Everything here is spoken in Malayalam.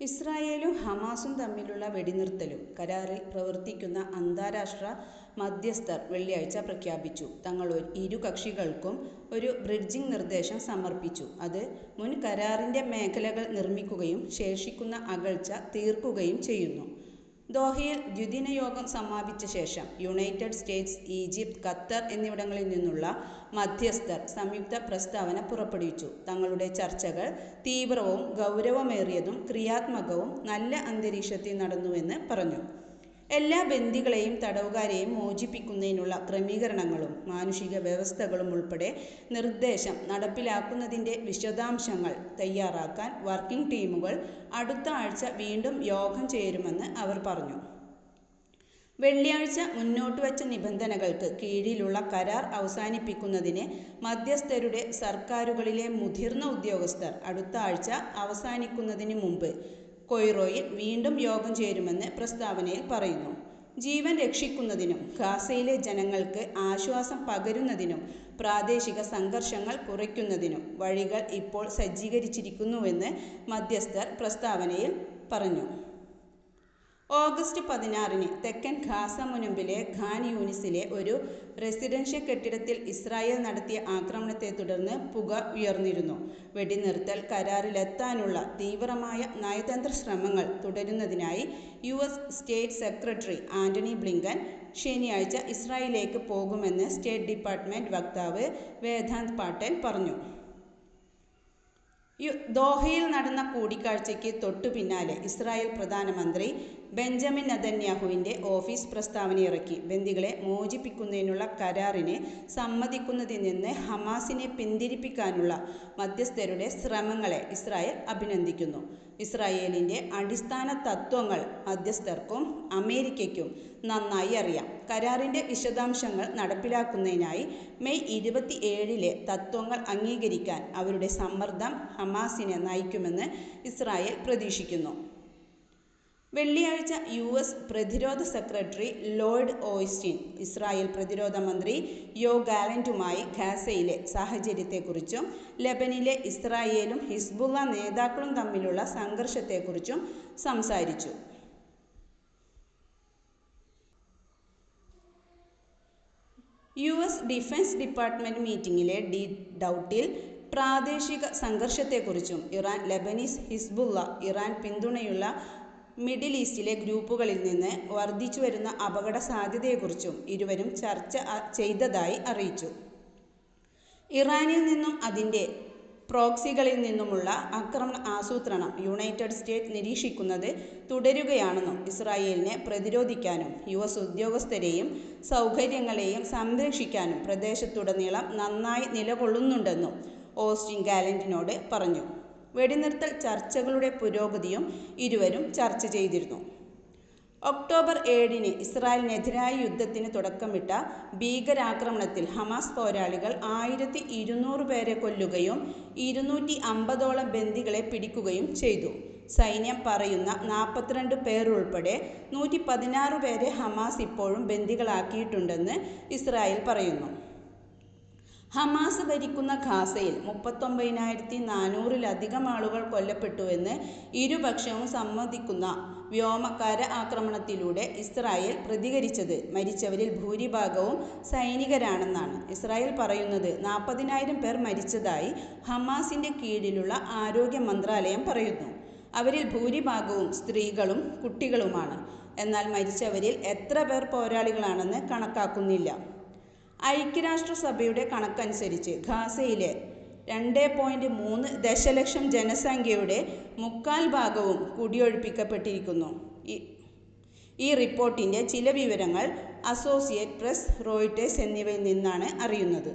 ഇസ്രായേലും ഹമാസും തമ്മിലുള്ള വെടിനിർത്തലും കരാറിൽ പ്രവർത്തിക്കുന്ന അന്താരാഷ്ട്ര മധ്യസ്ഥർ വെള്ളിയാഴ്ച പ്രഖ്യാപിച്ചു. തങ്ങൾ ഇരു കക്ഷികൾക്കും ഒരു ബ്രിഡ്ജിംഗ് നിർദ്ദേശം സമർപ്പിച്ചു. അത് മുൻ കരാറിന്റെ മേഖലകൾ നിർമ്മിക്കുകയും ശേഷിക്കുന്ന അകൽച്ച തീർക്കുകയും ചെയ്യുന്നു. ദോഹയിൽ ദ്വിദിന യോഗം സമാപിച്ച ശേഷം യുണൈറ്റഡ് സ്റ്റേറ്റ്സ്, ഈജിപ്ത്, ഖത്തർ എന്നിവിടങ്ങളിൽ നിന്നുള്ള മധ്യസ്ഥർ സംയുക്ത പ്രസ്താവന പുറപ്പെടുവിച്ചു. തങ്ങളുടെ ചർച്ചകൾ തീവ്രവും ഗൗരവമേറിയതും ക്രിയാത്മകവും നല്ല അന്തരീക്ഷത്തിൽ നടന്നുവെന്ന് പറഞ്ഞു. എല്ലാ ബന്ദികളെയും തടവുകാരെയും മോചിപ്പിക്കുന്നതിനുള്ള ക്രമീകരണങ്ങളും മാനുഷിക വ്യവസ്ഥകളും ഉൾപ്പെടെ നിർദ്ദേശം നടപ്പിലാക്കുന്നതിന്റെ വിശദാംശങ്ങൾ തയ്യാറാക്കാൻ വർക്കിംഗ് ടീമുകൾ അടുത്ത ആഴ്ച വീണ്ടും യോഗം ചേരുമെന്ന് അവർ പറഞ്ഞു. വെള്ളിയാഴ്ച മുന്നോട്ട് വച്ച നിബന്ധനകൾക്ക് കീഴിലുള്ള കരാർ അവസാനിപ്പിക്കുന്നതിന് മധ്യസ്ഥരുടെ സർക്കാരുകളിലെ മുതിർന്ന ഉദ്യോഗസ്ഥർ അടുത്ത ആഴ്ച അവസാനിക്കുന്നതിന് മുമ്പ് കൊയ്റോയിൽ വീണ്ടും യോഗം ചേരുമെന്ന് പ്രസ്താവനയിൽ പറയുന്നു. ജീവൻ രക്ഷിക്കുന്നതിനും ഗാസയിലെ ജനങ്ങൾക്ക് ആശ്വാസം പകരുന്നതിനും പ്രാദേശിക സംഘർഷങ്ങൾ കുറയ്ക്കുന്നതിനും വഴികൾ ഇപ്പോൾ സജ്ജീകരിച്ചിരിക്കുന്നുവെന്ന് മധ്യസ്ഥർ പ്രസ്താവനയിൽ പറഞ്ഞു. ഓഗസ്റ്റ് പതിനാറിന് തെക്കൻ ഗാസ മുനമ്പിലെ ഖാൻ യൂനിസിലെ ഒരു റെസിഡൻഷ്യൽ കെട്ടിടത്തിൽ ഇസ്രായേൽ നടത്തിയ ആക്രമണത്തെ തുടർന്ന് പുക ഉയർന്നിരുന്നു. വെടിനിർത്തൽ കരാറിലെത്താനുള്ള തീവ്രമായ നയതന്ത്ര ശ്രമങ്ങൾ തുടരുന്നതിനായി US state secretary Antony Blinken ശനിയാഴ്ച ഇസ്രായേലിലേക്ക് പോകുമെന്ന് സ്റ്റേറ്റ് ഡിപ്പാർട്ട്മെന്റ് വക്താവ് വേദാന്ത് പാട്ടേൽ പറഞ്ഞു. ദോഹയിൽ നടന്ന കൂടിക്കാഴ്ചയ്ക്ക് തൊട്ടു പിന്നാലെ ഇസ്രായേൽ പ്രധാനമന്ത്രി ബെഞ്ചമിൻ നദന്യാഹുവിന്റെ ഓഫീസ് പ്രസ്താവന ഇറക്കി ബന്ദികളെ മോചിപ്പിക്കുന്നതിനുള്ള കരാറിനെ സമ്മതിക്കുന്നതിൽ നിന്ന് ഹമാസിനെ പിന്തിരിപ്പിക്കാനുള്ള മധ്യസ്ഥരുടെ ശ്രമങ്ങളെ ഇസ്രായേൽ അഭിനന്ദിക്കുന്നു. ഇസ്രായേലിന്റെ അടിസ്ഥാന തത്വങ്ങൾ മധ്യസ്ഥർക്കും അമേരിക്കയ്ക്കും നന്നായി അറിയാം. കരാറിന്റെ വിശദാംശങ്ങൾ നടപ്പിലാക്കുന്നതിനായി മെയ് ഇരുപത്തി ഏഴിലെ തത്വങ്ങൾ അംഗീകരിക്കാൻ അവരുടെ സമ്മർദ്ദം ഹമാസിനെ നയിക്കുമെന്ന് ഇസ്രായേൽ പ്രതീക്ഷിക്കുന്നു. വെള്ളിയാഴ്ച യു എസ് പ്രതിരോധ സെക്രട്ടറി ലോയ്ഡ് ഓയിസ്റ്റിൻ ഇസ്രായേൽ പ്രതിരോധ മന്ത്രി യോ ഗാലന്റുമായി ഖാസയിലെ സാഹചര്യത്തെക്കുറിച്ചും ലബനിലെ ഇസ്രായേലും ഹിസ്ബുള്ള നേതാക്കളും തമ്മിലുള്ള സംഘർഷത്തെക്കുറിച്ചും സംസാരിച്ചു. യുഎസ് ഡിഫൻസ് ഡിപ്പാർട്ട്മെന്റ് മീറ്റിംഗിലെ ഡി ഡൗട്ടിൽ പ്രാദേശിക സംഘർഷത്തെക്കുറിച്ചും ഇറാൻ, ലെബനീസ് ഹിസ്ബുള്ള, ഇറാൻ പിന്തുണയുള്ള മിഡിൽ ഈസ്റ്റിലെ ഗ്രൂപ്പുകളിൽ നിന്ന് വർദ്ധിച്ചുവരുന്ന അപകടസാധ്യതയെക്കുറിച്ചും ഇരുവരും ചർച്ച ചെയ്തതായി അറിയിച്ചു. ഇറാനിൽ നിന്നും അതിന്റെ പ്രോക്സികളിൽ നിന്നുമുള്ള ആക്രമണ ആസൂത്രണം യുണൈറ്റഡ് സ്റ്റേറ്റ് നിരീക്ഷിക്കുന്നത് തുടരുകയാണെന്നും ഇസ്രായേലിനെ പ്രതിരോധിക്കാനും യുഎസ് ഉദ്യോഗസ്ഥരെയും സൗകര്യങ്ങളെയും സംരക്ഷിക്കാനും പ്രദേശത്തുടനീളം നന്നായി നിലകൊള്ളുന്നുണ്ടെന്നും ഓസ്റ്റിൻ ഗാലന്റിനോട് പറഞ്ഞു. വെടിനിർത്തൽ ചർച്ചകളുടെ പുരോഗതിയും ഇരുവരും ചർച്ച ചെയ്തിരുന്നു. ഒക്ടോബർ ഏഴിന് ഇസ്രായേലിനെതിരായ യുദ്ധത്തിന് തുടക്കമിട്ട ഭീകരാക്രമണത്തിൽ ഹമാസ് പോരാളികൾ ആയിരത്തി ഇരുന്നൂറ് പേരെ കൊല്ലുകയും ഇരുന്നൂറ്റി അമ്പതോളം ബന്ദികളെ പിടിക്കുകയും ചെയ്തു. സൈന്യം പറയുന്ന നാൽപ്പത്തിരണ്ട് പേരുൾപ്പെടെ നൂറ്റിപ്പതിനാറ് പേരെ ഹമാസ് ഇപ്പോഴും ബന്ദികളാക്കിയിട്ടുണ്ടെന്ന് ഇസ്രായേൽ പറയുന്നു. ഹമാസ് ഭരിക്കുന്ന ഖാസയിൽ മുപ്പത്തൊമ്പതിനായിരത്തി നാനൂറിലധികം ആളുകൾ കൊല്ലപ്പെട്ടുവെന്ന് ഇരുപക്ഷവും സമ്മതിക്കുന്ന വ്യോമകര ആക്രമണത്തിലൂടെ ഇസ്രായേൽ പ്രതികരിച്ചത് മരിച്ചവരിൽ ഭൂരിഭാഗവും സൈനികരാണെന്നാണ്. ഇസ്രായേൽ പറയുന്നത് നാൽപ്പതിനായിരം പേർ മരിച്ചതായി ഹമാസിന്റെ കീഴിലുള്ള ആരോഗ്യ മന്ത്രാലയം പറയുന്നു. അവരിൽ ഭൂരിഭാഗവും സ്ത്രീകളും കുട്ടികളുമാണ്. എന്നാൽ മരിച്ചവരിൽ എത്ര പേർ പോരാളികളാണെന്ന് കണക്കാക്കുന്നില്ല. ഐക്യരാഷ്ട്രസഭയുടെ കണക്കനുസരിച്ച് ഗാസയിലെ രണ്ട് പോയിന്റ് മൂന്ന് ദശലക്ഷം ജനസംഖ്യയുടെ മുക്കാൽ ഭാഗവും കുടിയൊഴിപ്പിക്കപ്പെട്ടിരിക്കുന്നു. ഈ റിപ്പോർട്ടിന്റെ ചില വിവരങ്ങൾ അസോസിയേറ്റ് പ്രസ്, റോയിട്ടേഴ്സ് എന്നിവയിൽ നിന്നാണ് അറിയുന്നത്.